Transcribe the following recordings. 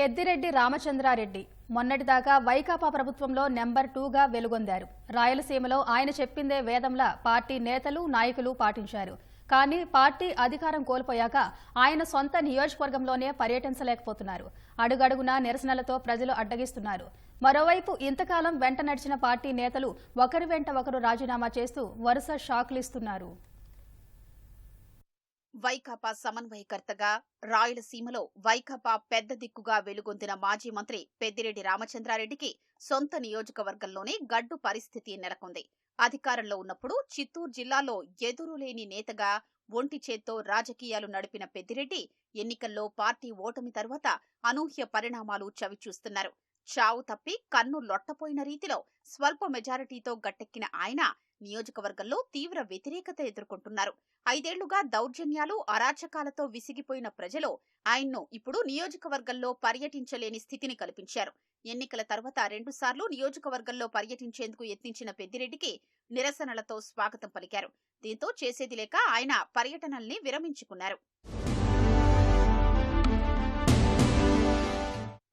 పెద్దిరెడ్డి రామచంద్రారెడ్డి మొన్నటిదాకా వైకాపా ప్రభుత్వంలో నెంబర్ టూగా వెలుగొందారు. రాయలసీమలో ఆయన చెప్పిందే వేదంలా పార్టీ నేతలు నాయకులు పాటించారు. కానీ పార్టీ అధికారం కోల్పోయాక ఆయన సొంత నియోజకవర్గంలోనే పర్యటించలేకపోతున్నారు. అడుగడుగునా నిరసనలతో ప్రజలు అడ్డగిస్తున్నారు. మరోవైపు ఇంతకాలం వెంట నడిచిన పార్టీ నేతలు ఒకరి వెంట ఒకరు రాజీనామా చేస్తూ వరుస షాక్లిస్తున్నారు. వైకాపా సమన్వయకర్తగా రాయలసీమలో వైకాపా పెద్ద దిక్కుగా వెలుగొందిన మాజీ మంత్రి పెద్దిరెడ్డి రామచంద్రారెడ్డికి సొంత నియోజకవర్గంలోనే గడ్డు పరిస్థితి నెలకొంది. అధికారంలో ఉన్నప్పుడు చిత్తూరు జిల్లాలో ఎదురులేని నేతగా ఒంటి చేత్తో రాజకీయాలు నడిపిన పెద్దిరెడ్డి ఎన్నికల్లో పార్టీ ఓటమి తర్వాత అనూహ్య పరిణామాలు చవిచూస్తున్నారు. చావు తప్పి కన్ను లొట్టపోయిన రీతిలో స్వల్ప మెజారిటీతో గట్టెక్కిన ఆయన నియోజకవర్గంలో తీవ్ర వ్యతిరేకత ఎదుర్కొంటున్నారు. ఐదేళ్ళుగా దౌర్జన్యాలు అరాచకాలతో విసిగిపోయిన ప్రజలు ఆయన్ను ఇప్పుడు నియోజకవర్గంలో పర్యటించలేని స్థితిని కల్పించారు. ఎన్నికల తర్వాత రెండుసార్లు నియోజకవర్గంలో పర్యటించేందుకు యత్నించిన పెద్దిరెడ్డికి నిరసనలతో స్వాగతం పలికారు. దీంతో చేసేది లేక ఆయన పర్యటనల్ని విరమించుకున్నారు.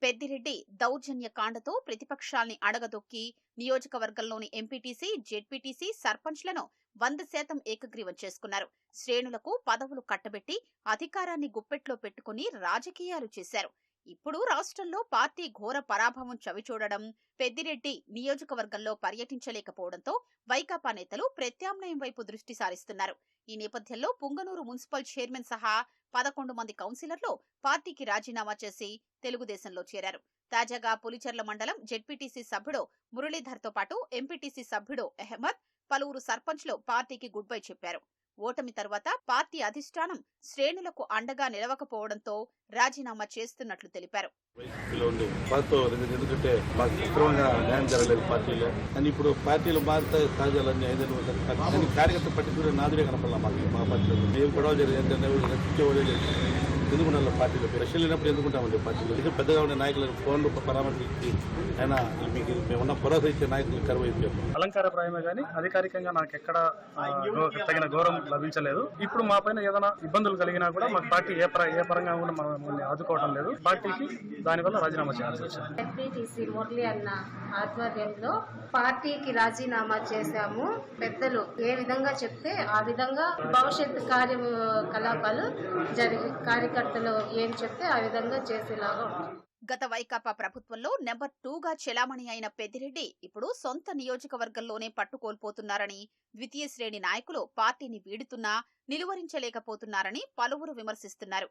పెద్దిరెడ్డి దౌర్జన్య కాండతో ప్రతిపక్షాల్ని అడగదొక్కి నియోజకవర్గంలోని ఎంపీటీసీ జెడ్పీటీసీ సర్పంచ్లను వంద శాతం ఏకగ్రీవం చేసుకున్నారు. శ్రేణులకు పదవులు కట్టబెట్టి అధికారాన్ని గుప్పెట్లో పెట్టుకుని రాజకీయాలు చేశారు. ఇప్పుడు రాష్ట్రంలో పార్టీ ఘోర పరాభవం చవిచూడడం పెద్దిరెడ్డి నియోజకవర్గంలో పర్యటించలేకపోవడంతో వైకాపా నేతలు ప్రత్యామ్నాయం వైపు దృష్టి సారిస్తున్నారు. ఈ నేపథ్యంలో పుంగనూరు మున్సిపల్ చైర్మన్ సహా పదకొండు మంది కౌన్సిలర్లు పార్టీకి రాజీనామా చేసి తెలుగుదేశంలో చేరారు. తాజాగా పులిచెర్ల మండలం జెడ్పీటీసీ సభ్యుడు మురళీధర్తో పాటు ఎంపీటీసీ సభ్యుడు అహ్మద్ పలువురు సర్పంచ్లు పార్టీకి గుడ్ బై చెప్పారు. ఓటమి తర్వాత పార్టీ అధిష్టానం శ్రేణులకు అండగా నిలవకపోవడంతో రాజీనామా చేస్తున్నట్లు తెలిపారు. ఎందుకంటే సక్రమంగా న్యాయం జరగలేదు పార్టీలో. కానీ ఇప్పుడు పార్టీలు మారితే సహజాలన్నీ ఐదేళ్ళు కానీ కార్యకర్త పట్టించుకునే నాదుడే కనపడాలి మాకు మా పార్టీలో. ఏం గొడవ జరిగింది ఎందుకు ఉండాలి పార్టీలో? రష్యలు లేనప్పుడు ఎందుకుంటామండి పార్టీలో? ఇది పెద్దగా ఉండే నాయకులను ఫోన్లు పరామర్శించి ఆయన మీకు మేమున్న భరోసా ఇచ్చే నాయకులు కరువు అయిపోయాం అలంకారప్రాయమే కానీ అధికారికంగా నాకు ఎక్కడ తగిన గౌరవం లభించలేదు. ఇప్పుడు మా పైన ఏదైనా ఇబ్బందులు కలిగినా కూడా మాకు పార్టీ ఏ ఏ పరంగా కూడా మమ్మల్ని ఆదుకోవడం లేదు. పార్టీకి దానివల్ల రాజీనామా చేయాల్సి వచ్చింది. ఎస్పీటీసీ మురళి అన్న ఆధ్వర్యంలో పార్టీకి రాజీనామా చేశాము పెద్దలు. ఏ విధంగా చెప్తే ఆ విధంగా భవిష్యత్ కార్యకలాపాలు జరిగి కార్యకర్తలు ఏం చెప్తే ఆ విధంగా చేసేలాగా ఉంటుంది. గత వైకాపా ప్రభుత్వంలో నెంబర్ టూగా చెలామణి అయిన పెద్దిరెడ్డి ఇప్పుడు సొంత నియోజకవర్గంలోనే పట్టుకోల్పోతున్నారని ద్వితీయ శ్రేణి నాయకులు పార్టీని వీడుతున్నా నిలువరించలేకపోతున్నారని పలువురు విమర్శిస్తున్నారు.